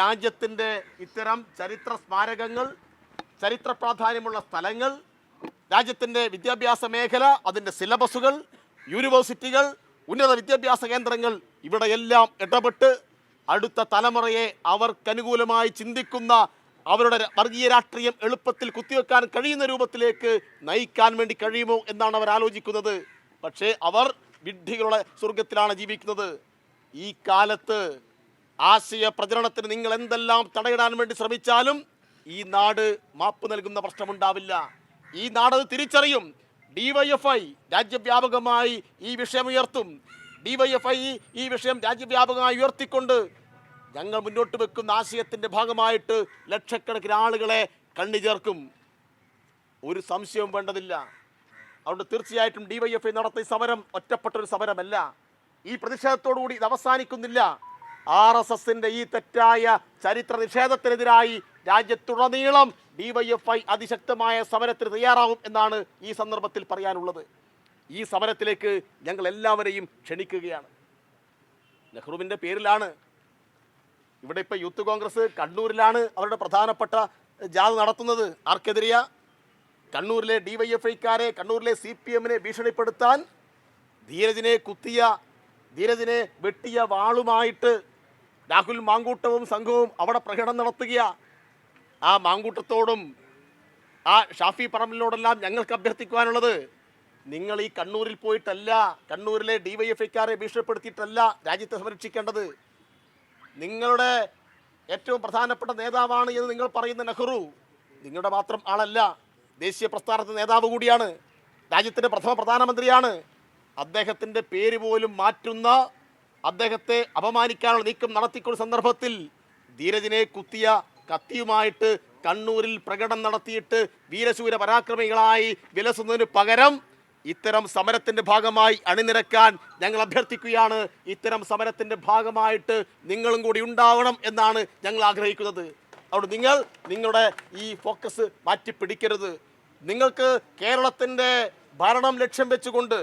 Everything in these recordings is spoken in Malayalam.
രാജ്യത്തിന്റെ ഇത്തരം ചരിത്ര സ്മാരകങ്ങൾ ചരിത്ര പ്രാധാന്യമുള്ള സ്ഥലങ്ങൾ രാജ്യത്തിന്റെ വിദ്യാഭ്യാസ മേഖല അതിന്റെ സിലബസുകൾ യൂണിവേഴ്സിറ്റികൾ ഉന്നത വിദ്യാഭ്യാസ കേന്ദ്രങ്ങൾ ഇവിടെയെല്ലാം ഇടപെട്ട് അടുത്ത തലമുറയെ അവർക്കനുകൂലമായി ചിന്തിക്കുന്ന അവരുടെ വർഗീയ രാഷ്ട്രീയം എളുപ്പത്തിൽ കുത്തിവെക്കാൻ കഴിയുന്ന രൂപത്തിലേക്ക് നയിക്കാൻ വേണ്ടി കഴിയുമോ എന്നാണ് അവർ ആലോചിക്കുന്നത്. പക്ഷേ അവർ വിഡ്ഢികളുടെ സ്വർഗത്തിലാണ് ജീവിക്കുന്നത്. ഈ കാലത്ത് ആശയ പ്രചരണത്തിന് നിങ്ങൾ എന്തെല്ലാം തടയിടാൻ വേണ്ടി ശ്രമിച്ചാലും ഈ നാട് മാപ്പ് നൽകുന്ന പ്രശ്നമുണ്ടാവില്ല. ഈ നാടത് തിരിച്ചറിയും. ഡിവൈഎഫ്ഐ രാജ്യവ്യാപകമായി ഈ വിഷയം ഉയർത്തും. ഡിവൈഎഫ്ഐ ഈ വിഷയം രാജ്യവ്യാപകമായി ഉയർത്തിക്കൊണ്ട് ഞങ്ങൾ മുന്നോട്ട് വെക്കുന്ന ആശയത്തിന്റെ ഭാഗമായിട്ട് ലക്ഷക്കണക്കിന് ആളുകളെ കണ്ണി ചേർക്കും. ഒരു സംശയവും വേണ്ടതില്ല. അതുകൊണ്ട് തീർച്ചയായിട്ടും ഡിവൈഎഫ്ഐ നടത്തിയ സമരം ഒറ്റപ്പെട്ട ഒരു സമരമല്ല. ഈ പ്രതിഷേധത്തോടുകൂടി ഇത് അവസാനിക്കുന്നില്ല. ആർ എസ് എസിന്റെ ഈ തെറ്റായ ചരിത്ര നിഷേധത്തിനെതിരായി രാജ്യത്തുടനീളം ഡിവൈഎഫ്ഐ അതിശക്തമായ സമരത്തിന് തയ്യാറാവും എന്നാണ് ഈ സന്ദർഭത്തിൽ പറയാനുള്ളത്. ഈ സമരത്തിലേക്ക് ഞങ്ങൾ എല്ലാവരെയും ക്ഷണിക്കുകയാണ്. നെഹ്റുവിന്റെ പേരിലാണ്. ഇവിടെ ഇപ്പോൾ യൂത്ത് കോൺഗ്രസ് കണ്ണൂരിലാണ് അവരുടെ പ്രധാനപ്പെട്ട ജാഥ നടത്തുന്നത്. ആർക്കെതിരെയാ? കണ്ണൂരിലെ ഡി വൈ എഫ് ഐക്കാരെ കണ്ണൂരിലെ സി പി എമ്മിനെ ഭീഷണിപ്പെടുത്താൻ ധീരജിനെ കുത്തിയ ധീരജിനെ വെട്ടിയ വാളുമായിട്ട് രാഹുൽ മാങ്കൂട്ടവും സംഘവും അവിടെ പ്രകടനം നടത്തുകയാണ് ആ മാങ്കൂട്ടത്തോടും ആ ഷാഫി പറമ്പിലിനോടെല്ലാം ഞങ്ങൾക്ക് അഭ്യർത്ഥിക്കുവാനുള്ളത് നിങ്ങൾ ഈ കണ്ണൂരിൽ പോയിട്ടല്ല കണ്ണൂരിലെ ഡി വൈ എഫ് ഡിവൈഎഫ്ഐക്കാരെ ഭീഷണിപ്പെടുത്തിയിട്ടല്ല രാജ്യത്തെ സംരക്ഷിക്കേണ്ടത്. നിങ്ങളുടെ ഏറ്റവും പ്രധാനപ്പെട്ട നേതാവാണ് എന്ന് നിങ്ങൾ പറയുന്ന നെഹ്റു നിങ്ങളുടെ മാത്രം ആളല്ല ദേശീയ പ്രസ്ഥാനത്തെ നേതാവ് കൂടിയാണ് രാജ്യത്തിന്റെ പ്രഥമ പ്രധാനമന്ത്രിയാണ്. അദ്ദേഹത്തിന്റെ പേര് പോലും മാറ്റുന്ന അദ്ദേഹത്തെ അപമാനിക്കാനുള്ള നീക്കം നടത്തിക്കൊണ്ട സന്ദർഭത്തിൽ ധീരജിനെ കുത്തിയ കത്തിയുമായിട്ട് കണ്ണൂരിൽ പ്രകടനം നടത്തിയിട്ട് വീരശൂര പരാക്രമികളായി വിലസുന്നതിന് പകരം ഇത്തരം സമരത്തിന്റെ ഭാഗമായി അണിനിരക്കാൻ ഞങ്ങൾ അഭ്യർത്ഥിക്കുകയാണ്. ഇത്തരം സമരത്തിന്റെ ഭാഗമായിട്ട് നിങ്ങളും കൂടി ഉണ്ടാവണം എന്നാണ് ഞങ്ങൾ ആഗ്രഹിക്കുന്നത്. അതുകൊണ്ട് നിങ്ങൾ നിങ്ങളുടെ ഈ ഫോക്കസ് മാറ്റി പിടിക്കരുത് നിങ്ങൾക്ക് കേരളത്തിന്റെ ഭരണം ലക്ഷ്യം വെച്ചുകൊണ്ട്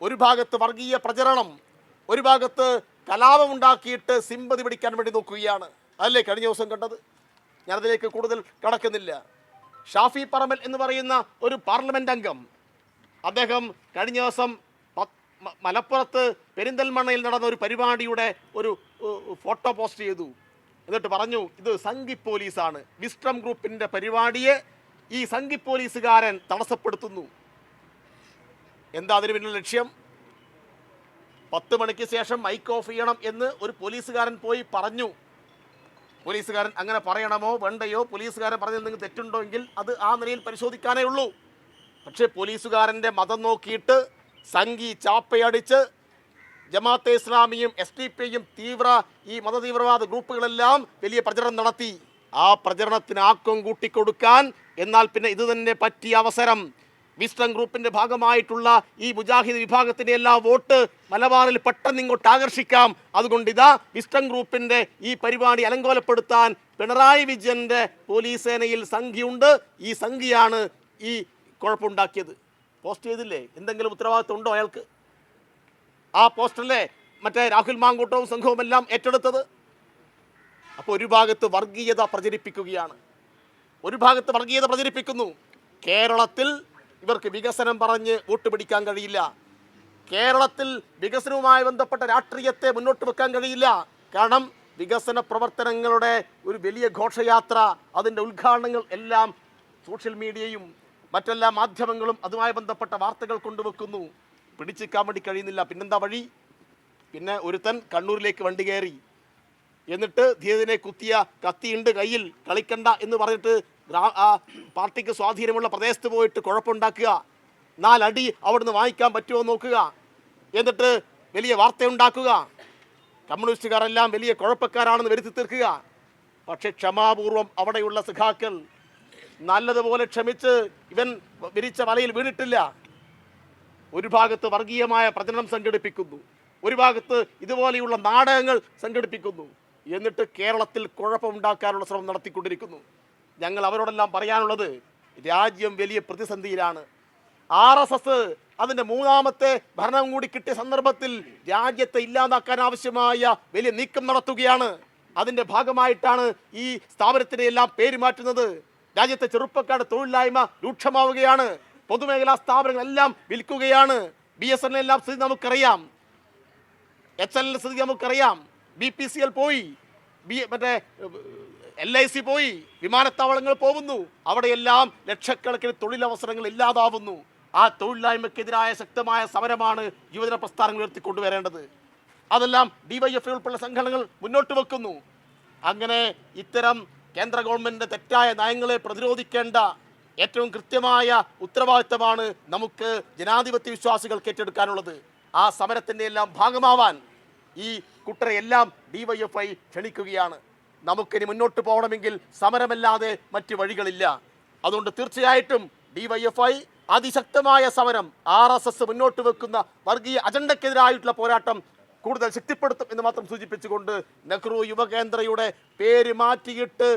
ഒരു ഭാഗത്ത് വർഗീയ പ്രചരണം ഒരു ഭാഗത്ത് കലാപമുണ്ടാക്കിയിട്ട് സിമ്പതി പിടിക്കാൻ വേണ്ടി നോക്കുകയാണ്. അല്ലേ കഴിഞ്ഞ ദിവസം കണ്ടത്? ഞാനതിലേക്ക് കൂടുതൽ കടക്കുന്നില്ല. ഷാഫി പറമ്പൽ എന്ന് പറയുന്ന ഒരു പാർലമെന്റ് അംഗം അദ്ദേഹം കഴിഞ്ഞ ദിവസം മലപ്പുറത്ത് പെരിന്തൽമണ്ണയിൽ നടന്ന ഒരു പരിപാടിയുടെ ഒരു ഫോട്ടോ പോസ്റ്റ് ചെയ്തു. എന്നിട്ട് പറഞ്ഞു ഇത് സംഘി പോലീസാണ്. വിസ്ട്രം ഗ്രൂപ്പിന്റെ പരിപാടിയെ ഈ സംഘി പോലീസുകാരൻ തടസ്സപ്പെടുത്തുന്നു. എന്താ അതിന് പിന്നിലെ ലക്ഷ്യം? പത്ത് മണിക്ക് ശേഷം മൈക്ക് ഓഫ് ചെയ്യണം എന്ന് ഒരു പോലീസുകാരൻ പോയി പറഞ്ഞു. പോലീസുകാരൻ അങ്ങനെ പറയണമോ വേണ്ടയോ? പോലീസുകാരൻ പറഞ്ഞതിൽ എന്തെങ്കിലും തെറ്റുണ്ടോ എങ്കിൽ അത് ആ നിലയിൽ പരിശോധിക്കാനേ ഉള്ളൂ. പക്ഷേ പോലീസുകാരന്റെ മതം നോക്കിയിട്ട് സംഘി ചാപ്പയടിച്ച് ജമാഅത്തെ ഇസ്ലാമിയും എസ് ഡി പിയും തീവ്ര ഈ മതതീവ്രവാദ ഗ്രൂപ്പുകളെല്ലാം വലിയ പ്രചരണം നടത്തി. ആ പ്രചരണത്തിന് ആക്കം കൂട്ടിക്കൊടുക്കാൻ എന്നാൽ പിന്നെ ഇത് തന്നെ പറ്റിയ അവസരം. വിസ്റ്റം ഗ്രൂപ്പിന്റെ ഭാഗമായിട്ടുള്ള ഈ മുജാഹിദ് വിഭാഗത്തിന്റെ എല്ലാ വോട്ട് മലബാറിൽ പെട്ടെന്ന് ഇങ്ങോട്ട് ആകർഷിക്കാം. അതുകൊണ്ട് ഇതാ വിസ്റ്റം ഗ്രൂപ്പിന്റെ ഈ പരിപാടി അലങ്കോലപ്പെടുത്താൻ പിണറായി വിജയന്റെ പോലീസ് സേനയിൽ സംഖ്യയുണ്ട്. ഈ സംഖ്യയാണ് ഈ കുഴപ്പമുണ്ടാക്കിയത്. പോസ്റ്റ് ചെയ്തില്ലേ? എന്തെങ്കിലും ഉത്തരവാദിത്വം ഉണ്ടോ അയാൾക്ക്? ആ പോസ്റ്ററിലെ മറ്റേ രാഹുൽ മാങ്കൂട്ടവും സംഘവും എല്ലാം ഏറ്റെടുത്തത്? അപ്പോൾ ഒരു ഭാഗത്ത് വർഗീയത പ്രചരിപ്പിക്കുകയാണ്. ഒരു ഭാഗത്ത് വർഗീയത പ്രചരിപ്പിക്കുന്നു. കേരളത്തിൽ ഇവർക്ക് വികസനം പറഞ്ഞ് വോട്ട് പിടിക്കാൻ കഴിയില്ല. കേരളത്തിൽ വികസനവുമായി ബന്ധപ്പെട്ട രാഷ്ട്രീയത്തെ മുന്നോട്ട് വെക്കാൻ കഴിയില്ല. കാരണം വികസന പ്രവർത്തനങ്ങളുടെ ഒരു വലിയ ഘോഷയാത്ര അതിന്റെ ഉദ്ഘാടനങ്ങൾ എല്ലാം സോഷ്യൽ മീഡിയയും മറ്റെല്ലാ മാധ്യമങ്ങളും അതുമായി ബന്ധപ്പെട്ട വാർത്തകൾ കൊണ്ടുവെക്കുന്നു. പിടിച്ചിക്കാൻ വേണ്ടി കഴിയുന്നില്ല. പിന്നെന്താ വഴി? പിന്നെ ഒരുത്തൻ കണ്ണൂരിലേക്ക് വണ്ടി കയറി. എന്നിട്ട് ധീരനെ കുത്തിയ കത്തിയുണ്ട് കയ്യിൽ. കളിക്കണ്ട എന്ന് പറഞ്ഞിട്ട് പാർട്ടിക്ക് സ്വാധീനമുള്ള പ്രദേശത്ത് പോയിട്ട് കുഴപ്പമുണ്ടാക്കുക. നാലടി അവിടുന്ന് വാങ്ങിക്കാൻ പറ്റുമോ നോക്കുക. എന്നിട്ട് വലിയ വാർത്തയുണ്ടാക്കുക. കമ്മ്യൂണിസ്റ്റുകാരെല്ലാം വലിയ കുഴപ്പക്കാരാണെന്ന് വരുത്തി തീർക്കുക. പക്ഷെ ക്ഷമാപൂർവം അവിടെയുള്ള സഖാക്കൾ നല്ലതുപോലെ ക്ഷമിച്ച് ഇവൻ വിരിച്ച വലയിൽ വീണിട്ടില്ല. ഒരു ഭാഗത്ത് വർഗീയമായ പ്രചരണം സംഘടിപ്പിക്കുന്നു. ഒരു ഭാഗത്ത് ഇതുപോലെയുള്ള നാടകങ്ങൾ സംഘടിപ്പിക്കുന്നു. എന്നിട്ട് കേരളത്തിൽ കുഴപ്പമുണ്ടാക്കാനുള്ള ശ്രമം നടത്തിക്കൊണ്ടിരിക്കുന്നു. ഞങ്ങൾ അവരോടെല്ലാം പറയാനുള്ളത് രാജ്യം വലിയ പ്രതിസന്ധിയിലാണ്. ആർ എസ് എസ് അതിന്റെ മൂന്നാമത്തെ ഭരണം കൂടി കിട്ടിയ സന്ദർഭത്തിൽ രാജ്യത്തെ ഇല്ലാതാക്കാൻ ആവശ്യമായ വലിയ നീക്കം നടത്തുകയാണ്. അതിന്റെ ഭാഗമായിട്ടാണ് ഈ സ്ഥാപനത്തിന്റെ എല്ലാം പേര് മാറ്റുന്നത്. രാജ്യത്തെ ചെറുപ്പക്കാരുടെ തൊഴിലില്ലായ്മ രൂക്ഷമാവുകയാണ്. പൊതുമേഖലാ സ്ഥാപനങ്ങളെല്ലാം വിൽക്കുകയാണ്. ബി എസ് എൻ എല്ലാം സ്ഥിതി നമുക്കറിയാം. എച്ച് എൽ സ്ഥിതി നമുക്കറിയാം. ബി പി സി എൽ പോയി. ബി മറ്റേ എൽ ഐ സി പോയി വിമാനത്താവളങ്ങൾ പോകുന്നു. അവിടെയെല്ലാം ലക്ഷക്കണക്കിന് തൊഴിലവസരങ്ങൾ ഇല്ലാതാവുന്നു. ആ തൊഴിലില്ലായ്മക്കെതിരായ ശക്തമായ സമരമാണ് യുവജന പ്രസ്ഥാനങ്ങൾ ഉയർത്തിക്കൊണ്ടുവരേണ്ടത്. അതെല്ലാം ഡിവൈഎഫ്ഐ ഉൾപ്പെടെ സംഘടനകൾ മുന്നോട്ട് വെക്കുന്നു. അങ്ങനെ ഇത്തരം കേന്ദ്ര ഗവൺമെന്റിന്റെ തെറ്റായ നയങ്ങളെ പ്രതിരോധിക്കേണ്ട ഏറ്റവും കൃത്യമായ ഉത്തരവാദിത്തമാണ് നമുക്ക് ജനാധിപത്യ വിശ്വാസികൾക്ക് ഏറ്റെടുക്കാനുള്ളത്. ആ സമരത്തിന്റെ എല്ലാം ഭാഗമാവാൻ ഈ കുട്ടരെ എല്ലാം ഡിവൈഎഫ്ഐ ക്ഷണിക്കുകയാണ്. നമുക്കിനി മുന്നോട്ട് പോകണമെങ്കിൽ സമരമല്ലാതെ മറ്റ് വഴികളില്ല. അതുകൊണ്ട് തീർച്ചയായിട്ടും ഡിവൈഎഫ്ഐ അതിശക്തമായ സമരം ആർ എസ് എസ് മുന്നോട്ട് വെക്കുന്ന വർഗീയ അജണ്ടക്കെതിരായിട്ടുള്ള പോരാട്ടം കൂടുതൽ ശക്തിപ്പെടുത്തും എന്ന് മാത്രം സൂചിപ്പിച്ചുകൊണ്ട് നെഹ്റു യുവകേന്ദ്രയുടെ പേര് മാറ്റിയിട്ട്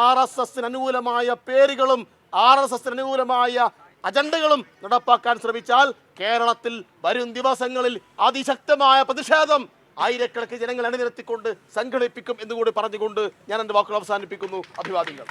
ആർ എസ് എസിന് അനുകൂലമായ പേരുകളും ആർ എസ് എസിന് അനുകൂലമായ അജണ്ടകളും നടപ്പാക്കാൻ ശ്രമിച്ചാൽ കേരളത്തിൽ വരും ദിവസങ്ങളിൽ അതിശക്തമായ പ്രതിഷേധം ആയിരക്കണക്കിന് ജനങ്ങൾ അണിനിരത്തിക്കൊണ്ട് സംഘടിപ്പിക്കും എന്നുകൂടി പറഞ്ഞുകൊണ്ട് ഞാൻ എന്റെ വാക്കുകൾ അവസാനിപ്പിക്കുന്നു. അഭിവാദ്യങ്ങൾ.